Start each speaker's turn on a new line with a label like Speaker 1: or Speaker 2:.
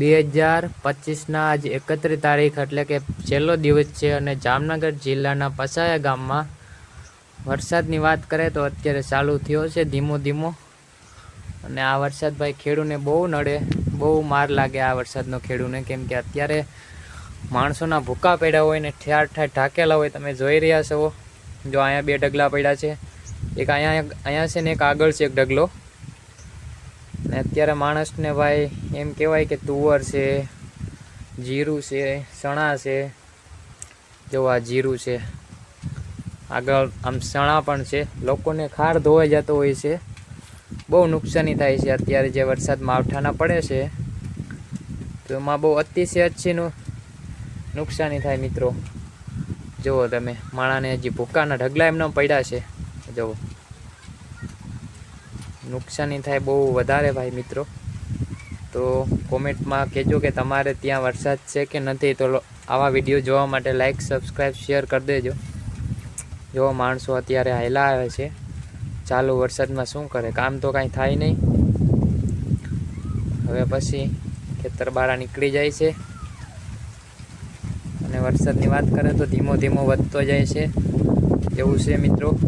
Speaker 1: બે હજાર પચીસના આજ એકત્રીસ તારીખ એટલે કે છેલ્લો દિવસ છે અને જામનગર જિલ્લાના પસાયા ગામમાં વરસાદની વાત કરે તો અત્યારે ચાલુ થયો છે ધીમો ધીમો. અને આ વરસાદ ભાઈ ખેડૂને બહુ નડે, બહુ માર લાગે આ વરસાદનો ખેડૂને, કેમ કે અત્યારે માણસોના ભૂકા પડ્યા હોય ને ઠેર ઠેર ઢાકેલા હોય, તમે જોઈ રહ્યા છો. જો અહીંયા બે ઢગલા પડ્યા છે. એક અહીંયા અહીંયા છે ને એક આગળ છે એક ડગલો ને અત્યારે માણસને ભાઈ એમ કહેવાય કે તુવર છે, જીરું છે, ચણા છે. જો આ જીરું છે. આગળ આમ ચણા પણ છે. લોકોને ખાર ધોવાઈ જતો હોય છે. બહુ નુકસાની થાય છે અત્યારે જે વરસાદ માવઠાના પડે છે. તો એમાં બહુ અતિશય અચ્છીનું નુકસાની થાય મિત્રો. જુઓ તમે, માણાને હજી ભૂકાના ઢગલા એમના પડ્યા છે. જુઓ. નુકસાની થાય બહુ વધારે ભાઈ મિત્રો. તો કોમેન્ટમાં કહેજો કે તમારે ત્યાં વરસાદ છે કે નથી. તો આવા વીડિયો જોવા માટે લાઈક સબસ્ક્રાઈબ શેર કરી દેજો. જો માણસો અત્યારે હાયલા આવે છે, ચાલુ વરસાદમાં શું કરે? કામ તો કાંઈ થાય નહીં. હવે પછી ખેતર બારા નીકળી જાય છે. અને વરસાદની વાત કરે તો ધીમો ધીમો વધતો જાય છે. એવું છે મિત્રો.